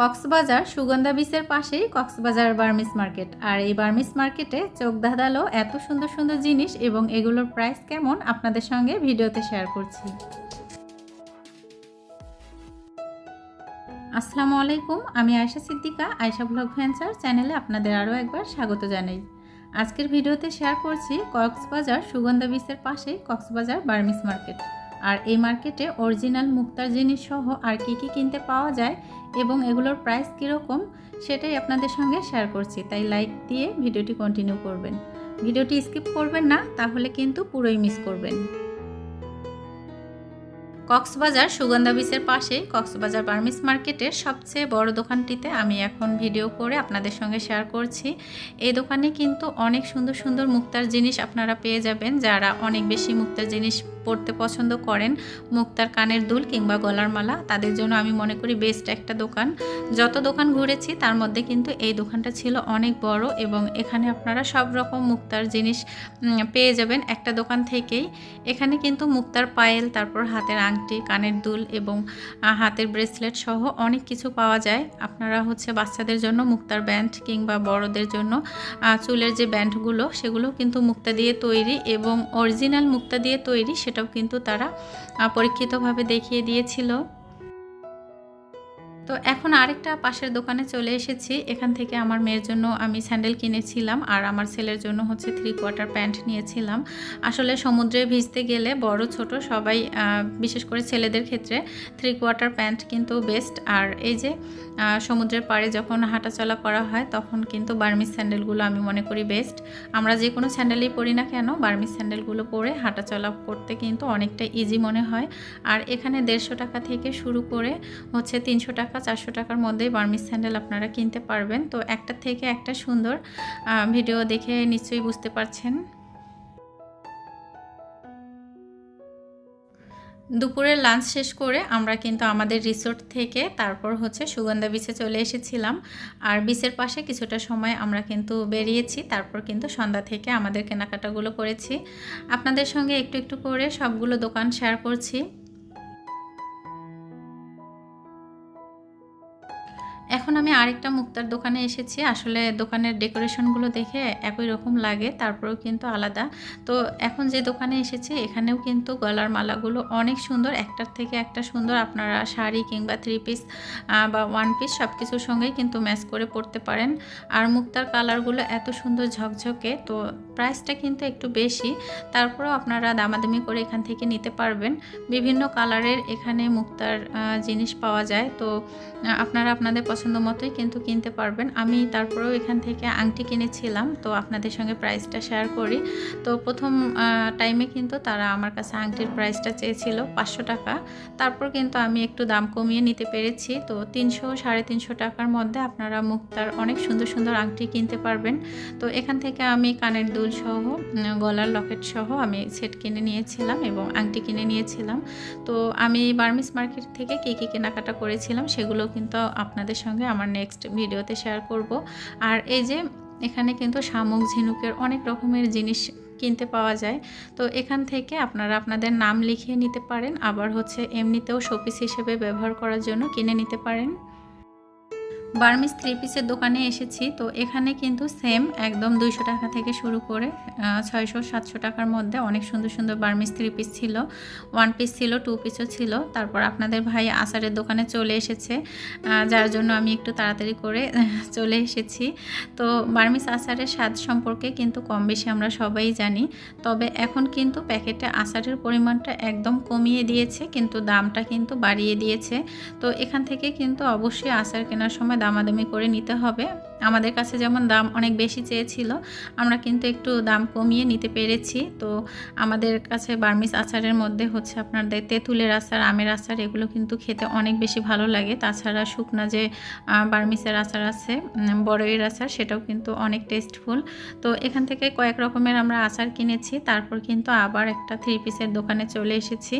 কক্সবাজার সুগন্ধা বিচের পাশেই Cox's Bazar Burmese market. আর এই বার্মিস মার্কেটে চোখ ধাঁধালো এত সুন্দর সুন্দর জিনিস এবং এগুলোর প্রাইস কেমন আপনাদের সঙ্গে ভিডিওতে শেয়ার করছি। আসসালামু আলাইকুম, আমি আয়শা সিদ্দিকা, আয়শা ব্লগ ভেঞ্চার চ্যানেলে আপনাদের আরও একবার স্বাগত জানাই। আজকের ভিডিওতে শেয়ার করছি কক্সবাজার সুগন্ধা বিচের পাশেই কক্সবাজার বার্মিস মার্কেট। আর এই মার্কেটে অরিজিনাল মুক্তার জিনিস সহ আর কি কি কিনতে পাওয়া যায় এবং এগুলোর প্রাইস কীরকম, সেটাই আপনাদের সঙ্গে শেয়ার করছি। তাই লাইক দিয়ে ভিডিওটি কন্টিনিউ করবেন। ভিডিওটি স্কিপ করবেন না, তাহলে কিন্তু পুরোই মিস করবেন। কক্সবাজার সুগন্ধা বিচের পাশে কক্সবাজার বার্মিস মার্কেটের সবচেয়ে বড় দোকানটিতে আমি এখন ভিডিও করে আপনাদের সঙ্গে শেয়ার করছি। এই দোকানে কিন্তু অনেক সুন্দর সুন্দর মুক্তার জিনিস আপনারা পেয়ে যাবেন, যারা অনেক বেশি মুক্তার জিনিস পড়তে পছন্দ করেন মুক্তার কানের দুল কিংবা গলার মালা, তাদের জন্য আমি মনে করি বেস্ট একটা দোকান। যত দোকান ঘুরেছি, তার মধ্যে কিন্তু এই দোকানটা ছিল অনেক বড় এবং এখানে আপনারা সব রকম মুক্তার জিনিস পেয়ে যাবেন একটা দোকান থেকেই। এখানে কিন্তু মুক্তার পায়েল, তারপর হাতের আংটি, কানের দুল এবং হাতের ব্রেসলেট সহ অনেক কিছু পাওয়া যায়। আপনারা হচ্ছে বাচ্চাদের জন্য মুক্তার ব্যান্ড কিংবা বড়দের জন্য চুলের যে ব্যান্ডগুলো সেগুলো কিন্তু মুক্তা দিয়ে তৈরি এবং অরিজিনাল মুক্তা দিয়ে তৈরি সেটাও কিন্তু তারা পরীক্ষিতভাবে দেখিয়ে দিয়েছিল। তো এখন আরেকটা পাশের দোকানে চলে এসেছি। এখান থেকে আমার মেয়ের জন্য আমি স্যান্ডেল কিনেছিলাম আর আমার ছেলের জন্য হচ্ছে থ্রি কোয়ার্টার প্যান্ট নিয়েছিলাম। আসলে সমুদ্রে ভিজতে গেলে বড়, ছোট সবাই বিশেষ করে ছেলেদের ক্ষেত্রে থ্রি কোয়ার্টার প্যান্ট কিন্তু বেস্ট আর এই যে সমুদ্রের পাড়ে যখন হাঁটাচলা করা হয় তখন কিন্তু বার্মিস স্যান্ডেলগুলো আমি মনে করি বেস্ট আমরা যে কোনো স্যান্ডেলই পরি না কেন বার্মিস স্যান্ডেলগুলো পরে হাঁটাচলা করতে কিন্তু অনেকটা ইজি মনে হয়। আর এখানে দেড়শো টাকা থেকে শুরু করে হচ্ছে তিনশো টাকা চারশো টাকার মধ্যেই বার্মিস স্যান্ডেল আপনারা কিনতে পারবেন। তো একটা থেকে একটা সুন্দর ভিডিও দেখে নিশ্চয়ই বুঝতে পারছেন। দুপুরের লাঞ্চ শেষ করে আমরা কিন্তু আমাদের রিসোর্ট থেকে তারপর হচ্ছে সুগন্ধা বিচে চলে এসেছিলাম। আর বিচের পাশে কিছুটা সময় আমরা কিন্তু বেরিয়েছি, তারপর কিন্তু সন্ধ্যা থেকে আমাদের কেনাকাটাগুলো করেছি। আপনাদের সঙ্গে একটু একটু করে সবগুলো দোকান শেয়ার করছি। এখন আমি আরেকটা মুক্তার দোকানে এসেছি। আসলে দোকানের ডেকোরেশনগুলো দেখে একই রকম লাগে, তারপরেও কিন্তু আলাদা। তো এখন যে দোকানে এসেছি, এখানেও কিন্তু গলার মালাগুলো অনেক সুন্দর। একটার থেকে একটা সুন্দর আপনারা শাড়ি কিংবা থ্রি পিস বা ওয়ান পিস সব কিছুর সঙ্গেই কিন্তু ম্যাচ করে পরতে পারেন। আর মুক্তার কালারগুলো এত সুন্দর ঝকঝকে, তো প্রাইসটা কিন্তু একটু বেশি, তারপরেও আপনারা দামাদামি করে এখান থেকে নিতে পারবেন। বিভিন্ন কালারের এখানে মুক্তার জিনিস পাওয়া যায়, তো আপনারা আপনাদের পছন্দ মতোই কিন্তু কিনতে পারবেন। আমি তারপরেও এখান থেকে আংটি কিনেছিলাম, তো আপনাদের সঙ্গে প্রাইসটা শেয়ার করি। তো প্রথম টাইমে কিন্তু তারা আমার কাছে আংটির প্রাইসটা চেয়েছিল পাঁচশো টাকা। তারপর কিন্তু আমি একটু দাম কমিয়ে নিতে পেরেছি, তো তিনশো, সাড়ে তিনশো টাকার মধ্যে আপনারা মুক্তার অনেক সুন্দর সুন্দর আংটি কিনতে পারবেন। তো এখান থেকে আমি কানের দুল সহ গলার লকেট সহ আমি সেট কিনে নিয়েছিলাম এবং আংটি কিনে নিয়েছিলাম। তো আমি বার্মিস মার্কেট থেকে কী কী কেনাকাটা করেছিলাম সেগুলো কিন্তু আপনাদের সঙ্গে আমার নেক্সট ভিডিওতে শেয়ার করব। আর এই যে এখানে কিন্তু শামুক, ঝিনুকের অনেক রকমের জিনিস কিনতে পাওয়া যায়। তো এখান থেকে আপনারা আপনাদের নাম লিখিয়ে নিতে পারেন, আবার হচ্ছে এমনিতেও শোপিস হিসেবে ব্যবহার করার জন্য কিনে নিতে পারেন। বার্মিস থ্রি পিসের দোকানে এসেছি। তো এখানে কিন্তু সেম একদম দুইশো টাকা থেকে শুরু করে ছয়শো, সাতশো টাকার মধ্যে অনেক সুন্দর সুন্দর বার্মিস থ্রি পিস ছিল। ওয়ান পিস ছিল, টু পিসও ছিল। তারপর আপনাদের ভাই আচারের দোকানে চলে এসেছে যার জন্য আমি একটু তাড়াতাড়ি করে চলে এসেছি। তো বার্মিস আচারের স্বাদ সম্পর্কে কিন্তু কম বেশি আমরা সবাই জানি, তবে এখন কিন্তু প্যাকেটে আচারের পরিমাণটা একদম কমিয়ে দিয়েছে, কিন্তু দামটা কিন্তু বাড়িয়ে দিয়েছে। তো এখান থেকে কিন্তু অবশ্যই আচার কেনার সময় দামাদামি করে নিতে হবে। আমাদের কাছে যেমন দাম অনেক বেশি চেয়েছিল, আমরা কিন্তু একটু দাম কমিয়ে নিতে পেরেছি। তো আমাদের কাছে বার্মিস আচারের মধ্যে হচ্ছে আপনার তেঁতুলের আচার, আমের আচার, এগুলো কিন্তু খেতে অনেক বেশি ভালো লাগে। তাছাড়া শুকনা যে বার্মিসের আচার আছে বড়ইয়ের আচার, সেটাও কিন্তু অনেক টেস্টফুল তো এখান থেকে কয়েক রকমের আমরা আচার কিনেছি, তারপর কিন্তু আবার একটা থ্রি পিসের দোকানে চলে এসেছি।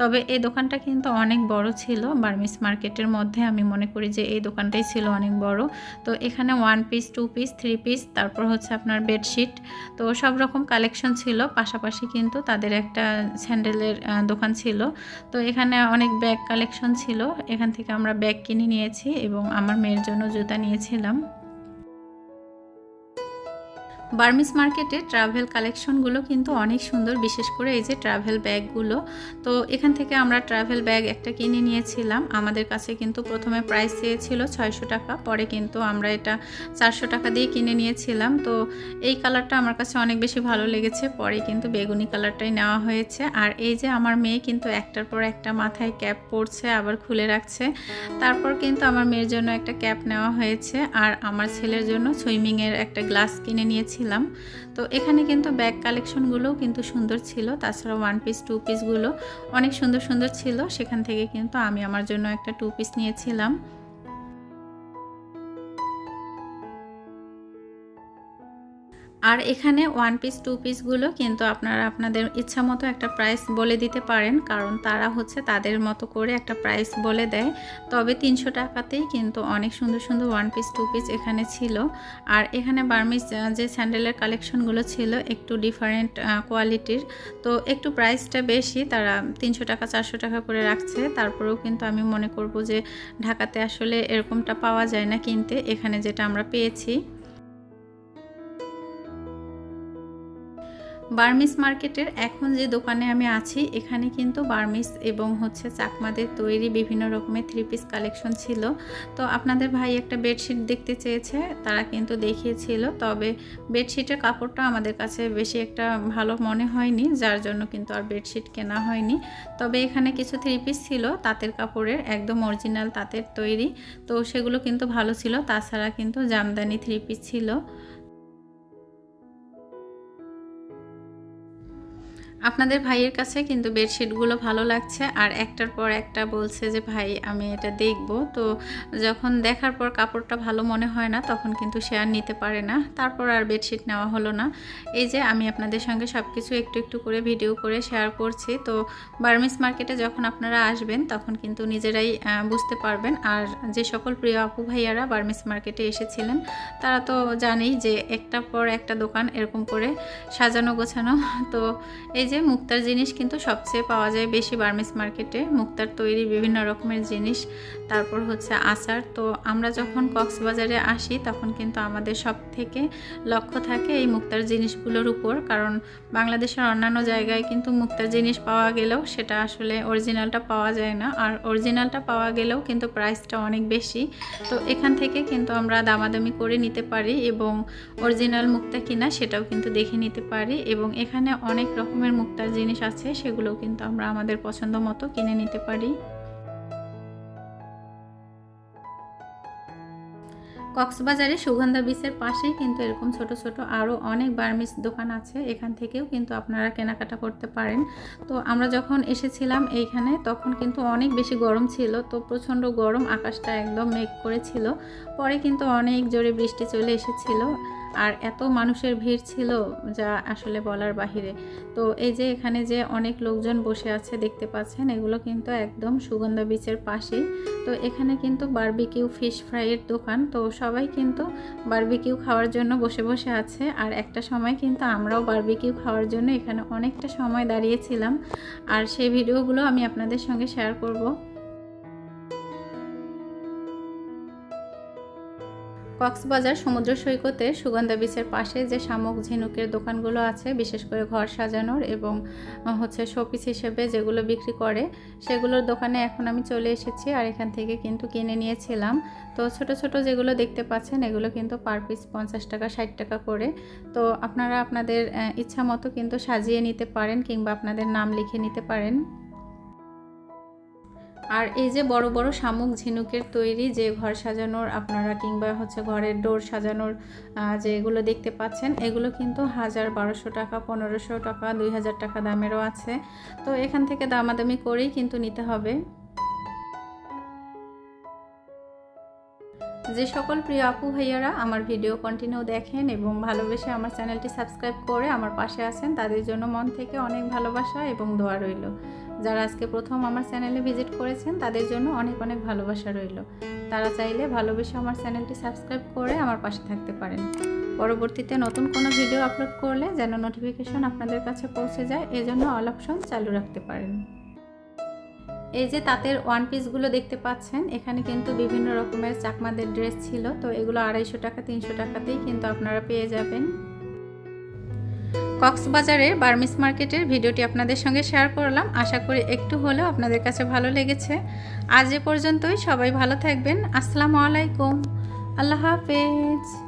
তবে এই দোকানটা কিন্তু অনেক বড় ছিল, বার্মিস মার্কেটের মধ্যে আমি মনে করি যে এই দোকানটাই ছিল অনেক বড়। তো এখানে one piece two piece three piece তারপর হচ্ছে আপনার বেডশিট তো সব রকম কালেকশন ছিল, পাশাপাশি কিন্তু তাদের একটা স্যান্ডেলের দোকান ছিল। তো এখানে অনেক ব্যাগ কালেকশন ছিল। এখান থেকে আমরা ব্যাগ কিনে নিয়েছি এবং আমার মেয়ের জন্য জুতা নিয়েছিলাম। বার্মিস মার্কেটে ট্রাভেল কালেকশনগুলো কিন্তু অনেক সুন্দর, বিশেষ করে এই যে ট্রাভেল ব্যাগগুলো। তো এখান থেকে আমরা ট্রাভেল ব্যাগ একটা কিনে নিয়েছিলাম। আমাদের কাছে কিন্তু প্রথমে প্রাইস চেয়েছিল ছয়শো টাকা, পরে কিন্তু আমরা এটা চারশো টাকা দিয়ে কিনে নিয়েছিলাম। তো এই কালারটা আমার কাছে অনেক বেশি ভালো লেগেছে, পরে কিন্তু বেগুনি কালারটাই নেওয়া হয়েছে। আর এই যে আমার মেয়ে কিন্তু একটার পর একটা মাথায় ক্যাপ পরছে, আবার খুলে রাখছে। তারপর কিন্তু আমার মেয়ের জন্য একটা ক্যাপ নেওয়া হয়েছে, আর আমার ছেলের জন্য সুইমিংয়ের একটা গ্লাস কিনে নিয়েছিলাম তো এখানে কিন্তু ব্যাগ কালেকশনগুলোও কিন্তু সুন্দর ছিল। তাছাড়া ওয়ান পিস টু পিসগুলো অনেক সুন্দর সুন্দর ছিল। সেখান থেকে কিন্তু আমি আমার জন্য একটা টু পিস নিয়েছিলাম। আর এখানে ওয়ান পিস টু পিসগুলো কিন্তু আপনারা আপনাদের ইচ্ছা মতো একটা প্রাইস বলে দিতে পারেন, কারণ তারা হচ্ছে তাদের মতো করে একটা প্রাইস বলে দেয়। তবে তিনশো টাকাতেই কিন্তু অনেক সুন্দর সুন্দর ওয়ান পিস টু পিস এখানে ছিল। আর এখানে বার্মিস যে স্যান্ডেলের কালেকশনগুলো ছিল একটু ডিফারেন্ট কোয়ালিটির তো একটু প্রাইসটা বেশি, তারা তিনশো টাকা, চারশো টাকা করে রাখছে। তারপরেও কিন্তু আমি মনে করব যে ঢাকাতে আসলে এরকমটা পাওয়া যায় না কিনতে। এখানে যেটা আমরা পেয়েছি। বার্মিস মার্কেটের এখন যে দোকানে আমি আছি, এখানে কিন্তু বার্মিস এবং হচ্ছে চাকমাদের তৈরি বিভিন্ন রকমের থ্রি পিস কালেকশন ছিল। তো আপনাদের ভাই একটা বেডশিট দেখতে চেয়েছে, তারা কিন্তু দেখিয়েছিল। তবে বেডশিটের কাপড়টা আমাদের কাছে বেশি একটা ভালো মনে হয়নি, যার জন্য কিন্তু আর বেডশিট কেনা হয়নি। তবে এখানে কিছু থ্রি পিস ছিল, তাঁতের কাপড়ের, একদম অরিজিনাল তাঁতের তৈরি। তো সেগুলো কিন্তু ভালো ছিল, তাছাড়া কিন্তু জামদানি থ্রি পিস ছিল। আপনাদের ভাইয়ের কাছে কিন্তু বেডশিটগুলো ভালো লাগছে আর একটার পর একটা বলছে যে, ভাই, আমি এটা দেখব। তো যখন দেখার পর কাপড়টা ভালো মনে হয় না, তখন কিন্তু সে আর নিতে পারে না। তারপর আর বেডশিট নেওয়া হলো না। এই যে, আমি আপনাদের সঙ্গে সব কিছু একটু একটু করে ভিডিও করে শেয়ার করছি। তো বার্মিস মার্কেটে যখন আপনারা আসবেন, তখন কিন্তু নিজেরাই বুঝতে পারবেন। আর যে সকল প্রিয় আপু ভাইয়ারা বার্মিস মার্কেটে এসেছিলেন, তারা তো জানেই যে একটা পর একটা দোকান এরকম করে সাজানো গোছানো। তো এই যে মুক্তার জিনিস কিন্তু সবচেয়ে পাওয়া যায় বেশি বার্মিস মার্কেটে। মুক্তার তৈরি বিভিন্ন রকমের জিনিস। তারপর হচ্ছে আচার। তো আমরা যখন কক্সবাজারে আসি, তখন কিন্তু আমাদের সব থেকে লক্ষ্য থাকে এই মুক্তার জিনিসগুলোর উপর। কারণ বাংলাদেশের অন্যান্য জায়গায় কিন্তু মুক্তার জিনিস পাওয়া গেলেও সেটা আসলে অরিজিনালটা পাওয়া যায় না। আর অরিজিনালটা পাওয়া গেলেও কিন্তু প্রাইসটা অনেক বেশি। তো এখান থেকে কিন্তু আমরা দামাদামি করে নিতে পারি এবং অরিজিনাল মুক্তা কিনা সেটাও কিন্তু দেখে নিতে পারি। এবং এখানে অনেক রকমের মুক্তার জিনিস আছে সেগুলো কিন্তু আমরা আমাদের পছন্দ মতো কিনে নিতে পারি। কক্সবাজারে সুগন্ধা বিচের পাশেই কিন্তু এরকম ছোট ছোট আরও অনেক বার্মিস দোকান আছে। এখান থেকেও কিন্তু আপনারা কেনাকাটা করতে পারেন। তো আমরা যখন এসেছিলাম এইখানে, তখন কিন্তু অনেক বেশি গরম ছিল। তো প্রচণ্ড গরম, আকাশটা একদম মেঘ করেছিল। পরে কিন্তু অনেক জোরে বৃষ্টি চলে এসেছিল। আর এত মানুষের ভিড় ছিল যা আসলে বলার বাহিরে। তো এই যে এখানে যে অনেক লোকজন বসে আছে দেখতে পাচ্ছেন, এগুলো কিন্তু একদম সুগন্ধা বিচের পাশেই। তো এখানে কিন্তু বারবিকিউ ফিশ ফ্রাইয়ের দোকান, তো সবাই কিন্তু বার্বিকিউ খাওয়ার জন্য বসে বসে আছে। আর একটা সময় কিন্তু আমরাও বার্বিকিউ খাওয়ার জন্য এখানে অনেকটা সময় দাঁড়িয়েছিলাম। আর সেই ভিডিওগুলো আমি আপনাদের সঙ্গে শেয়ার করব। কক্সবাজার সমুদ্র সৈকতে সুগন্ধা বিচের পাশে যে শামুক ঝিনুকের দোকানগুলো আছে, বিশেষ করে ঘর সাজানোর এবং হচ্ছে শোপিস হিসেবে যেগুলো বিক্রি করে, সেগুলোর দোকানে এখন আমি চলে এসেছি আর এখান থেকে কিন্তু কিনে নিয়েছিলাম। তো ছোট ছোট যেগুলো দেখতে পাচ্ছেন, এগুলো কিন্তু পার পিস পঞ্চাশ টাকা, ষাট টাকা করে। তো আপনারা আপনাদের ইচ্ছা মতো কিন্তু সাজিয়ে নিতে পারেন কিংবা আপনাদের নাম লিখে নিতে পারেন। আর এই যে বড় বড় শামুক ঝিনুকের তৈরি যে ঘর সাজানোর আপনারা কিংবা হচ্ছে ঘরের ডোর সাজানোর যে এগুলো দেখতে পাচ্ছেন, এগুলো কিন্তু হাজার বারোশো টাকা, পনেরোশো টাকা, দুই হাজার টাকা দামেরও আছে। তো এখান থেকে দামাদামি করেই কিন্তু নিতে হবে। যে সকল প্রিয় আপু ভাইয়ারা আমার ভিডিও কন্টিনিউ দেখেন এবং ভালোবেসে আমার চ্যানেলটি সাবস্ক্রাইব করে আমার পাশে আছেন, তাদের জন্য মন থেকে অনেক ভালোবাসা এবং দোয়া রইল। যারা আজকে প্রথম আমার চ্যানেলে ভিজিট করেছেন, তাদের জন্য অনেক অনেক ভালোবাসা রইল। তারা চাইলে ভালোবেসে আমার চ্যানেলটি সাবস্ক্রাইব করে আমার পাশে থাকতে পারেন। পরবর্তীতে নতুন কোনো ভিডিও আপলোড করলে যেন নোটিফিকেশন আপনাদের কাছে পৌঁছে যায়, এজন্য অল অপশন চালু রাখতে পারেন। এই যে তাঁতের ওয়ান পিসগুলো দেখতে পাচ্ছেন, এখানে কিন্তু বিভিন্ন রকমের চাকমাদের ড্রেস ছিল, তো এগুলো আড়াইশো টাকা, তিনশো টাকাতেই কিন্তু আপনারা পেয়ে যাবেন। কক্সবাজারের বার্মিস মার্কেটের ভিডিওটি আপনাদের সঙ্গে শেয়ার করলাম। আশা করি একটু হলেও আপনাদের কাছে ভালো লেগেছে। আজ এ পর্যন্তই। সবাই ভালো থাকবেন। আসসালামু আলাইকুম। আল্লাহ হাফেজ।